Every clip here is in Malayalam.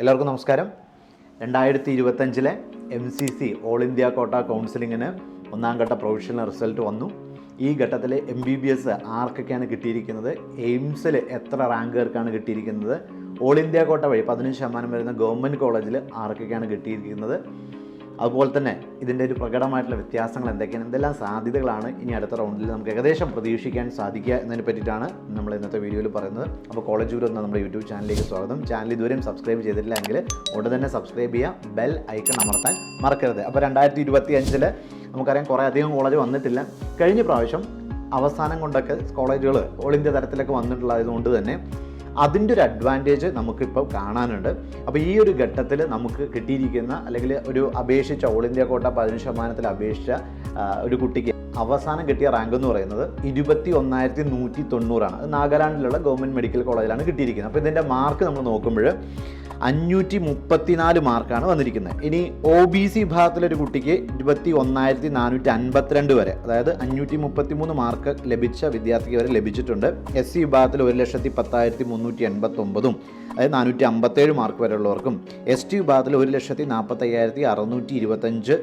എല്ലാവർക്കും നമസ്കാരം. രണ്ടായിരത്തി ഇരുപത്തഞ്ചിലെ M C C all India quota കൗൺസിലിങ്ങിന് ഒന്നാം ഘട്ട പ്രൊവിഷണൽ റിസൾട്ട് വന്നു. ഈ ഘട്ടത്തിൽ എം ബി ബി എസ് ആർക്കൊക്കെയാണ് കിട്ടിയിരിക്കുന്നത്? എയിംസിൽ എത്ര റാങ്കുകാർക്കാണ് കിട്ടിയിരിക്കുന്നത്? ഓൾ ഇന്ത്യ കോട്ട വഴി പതിനഞ്ച് ശതമാനം വരുന്ന ഗവൺമെന്റ് കോളേജിൽ ആർക്കൊക്കെയാണ് കിട്ടിയിരിക്കുന്നത്? അതുപോലെ തന്നെ ഇതിന്റെ ഒരു പ്രകടമായിട്ടുള്ള വ്യത്യാസങ്ങൾ എന്തൊക്കെയാണ്? എന്തെല്ലാം സാധ്യതകളാണ് ഇനി അടുത്ത റൗണ്ടിൽ നമുക്ക് ഏകദേശം പ്രതീക്ഷിക്കാൻ സാധിക്കുക എന്നതിനെ പറ്റിയിട്ടാണ് നമ്മൾ ഇന്നത്തെ വീഡിയോയിൽ പറയുന്നത്. അപ്പോൾ കോളേജ് ഗുരു എന്ന നമ്മുടെ യൂട്യൂബ് ചാനലിലേക്ക് സ്വാഗതം. ചാനൽ ഇതുവരെയും സബ്സ്ക്രൈബ് ചെയ്തിട്ടില്ലെങ്കിൽ ഉടൻ തന്നെ സബ്സ്ക്രൈബ് ചെയ്യുക ബെൽ ഐക്കൺ അമർത്താൻ മറക്കരുത്. അപ്പോൾ രണ്ടായിരത്തി ഇരുപത്തി അഞ്ചിൽ നമുക്കറിയാം കുറേ അധികം കോളേജ് വന്നിട്ടില്ല. കഴിഞ്ഞ പ്രാവശ്യം അവസാനം കൊണ്ടൊക്കെ കോളേജുകൾ ഓൾ ഇന്ത്യ തരത്തിലൊക്കെ വന്നിട്ടുള്ളതുകൊണ്ട് തന്നെ അതിന്റെ ഒരു അഡ്വാന്റേജ് നമുക്കിപ്പോൾ കാണാനുണ്ട്. അപ്പോൾ ഈ ഒരു ഘട്ടത്തിൽ നമുക്ക് കിട്ടിയിരിക്കുന്ന അല്ലെങ്കിൽ ഒരു അപേക്ഷിച്ച ഓൾ ഇന്ത്യ കോട്ട പതിനഞ്ച് ശതമാനത്തിൽ അപേക്ഷിച്ച ഒരു കുട്ടിക്ക് അവസാനം കിട്ടിയ റാങ്ക് എന്ന് പറയുന്നത് ഇരുപത്തി ഒന്നായിരത്തി നൂറ്റി തൊണ്ണൂറാണ് അത് നാഗാലാൻഡിലുള്ള ഗവൺമെന്റ് മെഡിക്കൽ കോളേജിലാണ് കിട്ടിയിരിക്കുന്നത്. അപ്പോൾ ഇതിന്റെ മാർക്ക് നമ്മൾ നോക്കുമ്പോൾ അഞ്ഞൂറ്റി മുപ്പത്തിനാല് മാർക്കാണ് വന്നിരിക്കുന്നത്. ഇനി ഒ ബി സി വിഭാഗത്തിലൊരു കുട്ടിക്ക് ഇരുപത്തി ഒന്നായിരത്തി നാനൂറ്റി അൻപത്തിരണ്ട് വരെ അതായത് അഞ്ഞൂറ്റി മുപ്പത്തി മൂന്ന് മാർക്ക് ലഭിച്ച വിദ്യാർത്ഥിക്ക് വരെ ലഭിച്ചിട്ടുണ്ട്. എസ് സി വിഭാഗത്തിൽ ഒരു ലക്ഷത്തി പത്തായിരത്തി മുന്നൂറ്റി എൺപത്തി ഒമ്പതും അതായത് നാനൂറ്റി അമ്പത്തേഴ് മാർക്ക് വരെയുള്ളവർക്കും എസ് ടി വിഭാഗത്തിൽ ഒരു ലക്ഷത്തി നാൽപ്പത്തയ്യായിരത്തി അറുന്നൂറ്റി ഇരുപത്തഞ്ച്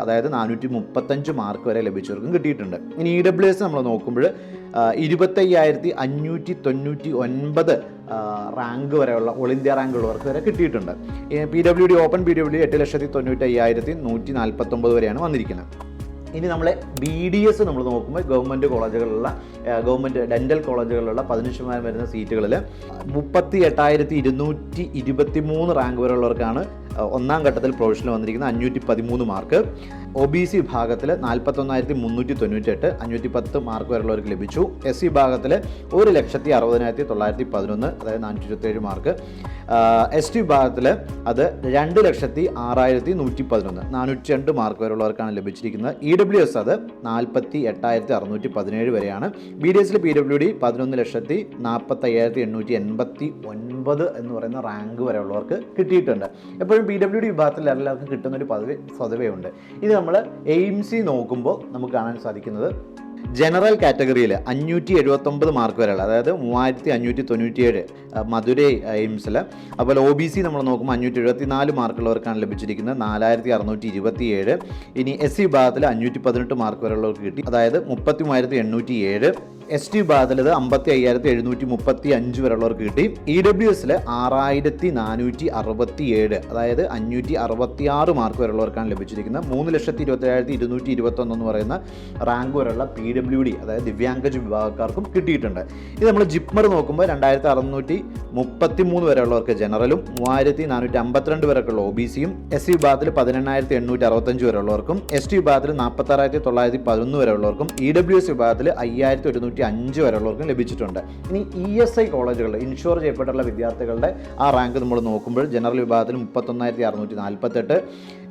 അതായത് നാനൂറ്റി മുപ്പത്തഞ്ച് മാർക്ക് വരെ ലഭിച്ചവർക്കും കിട്ടിയിട്ടുണ്ട്. ഇനി ഇ ഡബ്ല്യു എസ് നമ്മൾ നോക്കുമ്പോൾ ഇരുപത്തയ്യായിരത്തി അഞ്ഞൂറ്റി തൊണ്ണൂറ്റി ഒൻപത് റാങ്ക് വരെയുള്ള ഓൾ ഇന്ത്യ റാങ്ക് ഉള്ളവർക്ക് വരെ കിട്ടിയിട്ടുണ്ട്. P W D open P W D എട്ട് ലക്ഷത്തി തൊണ്ണൂറ്റി അയ്യായിരത്തി നൂറ്റി നാൽപ്പത്തൊമ്പത് വരെയാണ് വന്നിരിക്കുന്നത്. ഇനി നമ്മളെ ബി ഡി എസ് നമ്മൾ നോക്കുമ്പോൾ ഗവൺമെന്റ് കോളേജുകളിലുള്ള ഗവൺമെന്റ് ഡെന്റൽ കോളേജുകളിലുള്ള പതിനഞ്ച് ശതമാനം വരുന്ന സീറ്റുകളിൽ മുപ്പത്തി എട്ടായിരത്തി ഇരുന്നൂറ്റി ഇരുപത്തി മൂന്ന് റാങ്ക് വരെയുള്ളവർക്കാണ് ഒന്നാം ഘട്ടത്തിൽ പ്രൊഫഷണൽ വന്നിരിക്കുന്നത് അഞ്ഞൂറ്റി പതിമൂന്ന് മാർക്ക് ഒ ബി സി വിഭാഗത്തിൽ നാൽപ്പത്തൊന്നായിരത്തി മുന്നൂറ്റി തൊണ്ണൂറ്റെട്ട് അഞ്ഞൂറ്റി പത്ത് മാർക്ക് വരെയുള്ളവർക്ക് ലഭിച്ചു. എസ് സി വിഭാഗത്തിൽ ഒരു ലക്ഷത്തി അറുപതിനായിരത്തി തൊള്ളായിരത്തി പതിനൊന്ന് അതായത് നാനൂറ്റി ഇരുപത്തേഴ് മാർക്ക് എസ് ടി വിഭാഗത്തിൽ അത് രണ്ട് ലക്ഷത്തി ആറായിരത്തി നൂറ്റി പതിനൊന്ന് നാനൂറ്റി രണ്ട് മാർക്ക് വരെയുള്ളവർക്കാണ് ലഭിച്ചിരിക്കുന്നത്. ഇ ഡബ്ല്യു എസ് അത് നാൽപ്പത്തി എട്ടായിരത്തി അറുന്നൂറ്റി പതിനേഴ് വരെയാണ് ബി ഡി എസിൽ പി ഡബ്ല്യു ഡി പതിനൊന്ന് ലക്ഷത്തി നാൽപ്പത്തി അയ്യായിരത്തി എണ്ണൂറ്റി എൺപത്തി ഒൻപത് എന്ന് പറയുന്ന റാങ്ക് വരെ ഉള്ളവർക്ക് കിട്ടിയിട്ടുണ്ട്. എപ്പോഴും പി ഡബ്ല്യു ഡി വിഭാഗത്തിൽ എല്ലാവർക്കും കിട്ടുന്നൊരു പദവി പദവിയുണ്ട് ഇത് നമ്മൾ എയിംസി നോക്കുമ്പോൾ നമുക്ക് കാണാൻ സാധിക്കുന്നത് ജനറൽ കാറ്റഗറിയിൽ അഞ്ഞൂറ്റി എഴുപത്തൊമ്പത് മാർക്ക് വരെയുള്ള അതായത് മൂവായിരത്തി അഞ്ഞൂറ്റി തൊണ്ണൂറ്റിയേഴ് മധുരൈ എയിംസിൽ. അതുപോലെ ഒ ബി സി നമ്മൾ നോക്കുമ്പോൾ അഞ്ഞൂറ്റി എഴുപത്തി നാല് മാർക്കുള്ളവർക്കാണ് ലഭിച്ചിരിക്കുന്നത് നാലായിരത്തി അറുന്നൂറ്റി ഇരുപത്തി ഏഴ് ഇനി എസ് സി വിഭാഗത്തിൽ അഞ്ഞൂറ്റി പതിനെട്ട് മാർക്ക് വരെയുള്ളവർക്ക് കിട്ടി അതായത് മുപ്പത്തി മൂവായിരത്തി എണ്ണൂറ്റി ഏഴ് എസ് ടി വിഭാഗത്തിൽ ഇത് അമ്പത്തി അയ്യായിരത്തി എഴുന്നൂറ്റി മുപ്പത്തി അഞ്ച് വരെയുള്ളവർക്ക് കിട്ടി. ഇ ഡബ്ല്യു എസിൽ ആറായിരത്തി നാനൂറ്റി അറുപത്തി ഏഴ് അതായത് അഞ്ഞൂറ്റി അറുപത്തി ആറ് മാർക്ക് വരെയുള്ളവർക്കാണ് ലഭിച്ചിരിക്കുന്നത്. മൂന്ന് ലക്ഷത്തി ഇരുപത്തി ഏഴായിരത്തി ഇരുന്നൂറ്റി ഇരുപത്തൊന്ന് എന്ന് പറയുന്ന റാങ്ക് വരെയുള്ള പി ഡബ്ല്യു ഡി അതായത് ദിവ്യാംഗജ് വിഭാഗക്കാർക്കും കിട്ടിയിട്ടുണ്ട്. ഇത് നമ്മൾ ജിപ്മർ നോക്കുമ്പോൾ രണ്ടായിരത്തി അറുന്നൂറ്റി മുപ്പത്തി മൂന്ന് വരെയുള്ളവർക്ക് ജനറലും മൂവായിരത്തി നാനൂറ്റി അമ്പത്തിരണ്ട് വരെയൊക്കെയുള്ള ഒ ബി സിയും എസ് സി വിഭാഗത്തിൽ പതിനെണ്ണായിരത്തി എണ്ണൂറ്റി അറുപത്തഞ്ച് വരെയുള്ളവർക്കും എസ് ടി വിഭാഗത്തിൽ നാൽപ്പത്താറായിരത്തി തൊള്ളായിരത്തി പതിനൊന്ന് വരെയുള്ളവർക്കും ഇ ഡബ്ല്യു എസ് വിഭാഗത്തിൽ അയ്യായിരത്തി ഒരുന്നൂറ്റി അഞ്ച് വരെയുള്ളവർക്കും ലഭിച്ചിട്ടുണ്ട്. ഇനി ഇ എസ് ഐ കോളേജുകളിൽ ഇൻഷുർ ചെയ്യപ്പെട്ടുള്ള വിദ്യാർത്ഥികളുടെ ആ റാങ്ക് നമ്മൾ നോക്കുമ്പോൾ ജനറൽ വിഭാഗത്തിൽ മുപ്പത്തൊന്നായിരത്തി അറുന്നൂറ്റി നാൽപ്പത്തെട്ട്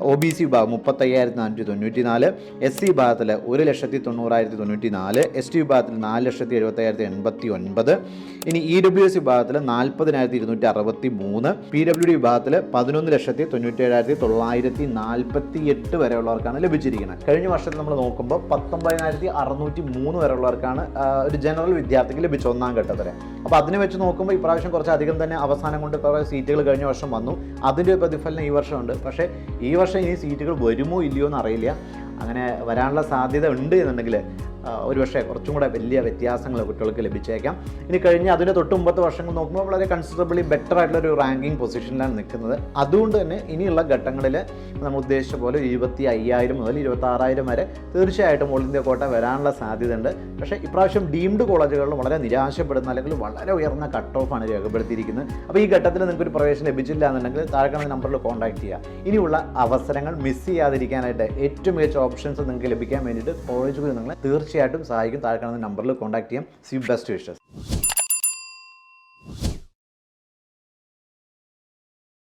ഒ ബി സി വിഭാഗം മുപ്പത്തയ്യായിരത്തി നാനൂറ്റി തൊണ്ണൂറ്റി നാല് എസ് സി വിഭാഗത്തിൽ ഒരു ലക്ഷത്തി തൊണ്ണൂറായിരത്തി തൊണ്ണൂറ്റി നാല് എസ് ടി വിഭാഗത്തിൽ നാല് ലക്ഷത്തി എഴുപത്തയ്യായിരത്തി എൺപത്തി ഒൻപത് ഇനി ഇ ഡബ്ല്യു എസ് വിഭാഗത്തിൽ നാൽപ്പതിനായിരത്തി ഇരുന്നൂറ്റി അറുപത്തി മൂന്ന് പി ഡബ്ല്യു ഡി വിഭാഗത്തിൽ പതിനൊന്ന് ലക്ഷത്തി തൊണ്ണൂറ്റി ഏഴായിരത്തി തൊള്ളായിരത്തി നാൽപ്പത്തി എട്ട് വരെയുള്ളവർക്കാണ് ലഭിച്ചിരിക്കുന്നത്. കഴിഞ്ഞ വർഷത്തിൽ നമ്മൾ നോക്കുമ്പോൾ പത്തൊമ്പതിനായിരത്തി അറുന്നൂറ്റി മൂന്ന് വരെയുള്ളവർക്കാണ് ഒരു ജനറൽ വിദ്യാർത്ഥിക്ക് ലഭിച്ച ഒന്നാം ഘട്ടത്തിൽ അപ്പോൾ അതിനെ വെച്ച് നോക്കുമ്പോൾ ഇപ്രാവശ്യം കുറച്ച് അധികം തന്നെ അവസാനം കൊണ്ട് കുറേ സീറ്റുകൾ കഴിഞ്ഞ വർഷം വന്നു. അതിന്റെ പ്രതിഫലനം ഈ വർഷമുണ്ട് പക്ഷേ ഈ വർഷം ഇനി സീറ്റുകൾ വരുമോ ഇല്ലയോ എന്ന് അറിയില്ല. അങ്ങനെ വരാനുള്ള സാധ്യത ഉണ്ട് എന്നുണ്ടെങ്കിൽ ഒരുപക്ഷെ കുറച്ചും കൂടെ വലിയ വ്യത്യാസങ്ങൾ കുട്ടികൾക്ക് ലഭിച്ചേക്കാം. ഇനി കഴിഞ്ഞ അതിന് തൊട്ട് മുമ്പത്തെ വർഷങ്ങൾ നോക്കുമ്പോൾ വളരെ കൺസിഡറബിളി ബെറ്റർ ആയിട്ടുള്ള ഒരു റാങ്കിങ് പൊസിഷനിലാണ് നിൽക്കുന്നത്. അതുകൊണ്ട് തന്നെ ഇനിയുള്ള ഘട്ടങ്ങളിൽ നമ്മൾ ഉദ്ദേശിച്ച പോലെ ഇരുപത്തി അയ്യായിരം മുതൽ ഇരുപത്തി ആറായിരം വരെ തീർച്ചയായിട്ടും ഓൾ ഇന്ത്യ കോട്ട വരാനുള്ള സാധ്യതയുണ്ട്. പക്ഷേ ഇപ്രാവശ്യം ഡീംഡ് കോളേജുകളിൽ വളരെ നിരാശപ്പെടുന്ന അല്ലെങ്കിൽ വളരെ ഉയർന്ന കട്ട് ഓഫ് ആണ് രേഖപ്പെടുത്തിയിരിക്കുന്നത്. അപ്പോൾ ഈ ഘട്ടത്തിൽ നിങ്ങൾക്ക് ഒരു പ്രവേശനം ലഭിച്ചില്ല എന്നുണ്ടെങ്കിൽ താഴെ കാണുന്ന നമ്പറിൽ കോൺടാക്ട് ചെയ്യുക. ഇനിയുള്ള അവസരങ്ങൾ മിസ് ചെയ്യാതിരിക്കാനായിട്ട് ഏറ്റവും മികച്ച ഓപ്ഷൻസ് നിങ്ങൾക്ക് ലഭിക്കാൻ വേണ്ടിയിട്ട് കോളേജുകൾ നിങ്ങളെ തീർച്ചയായിട്ടും സഹായിക്കും. താഴെ കാണുന്ന നമ്പറിൽ കോൺടാക്ട് ചെയ്യാം. C best wishes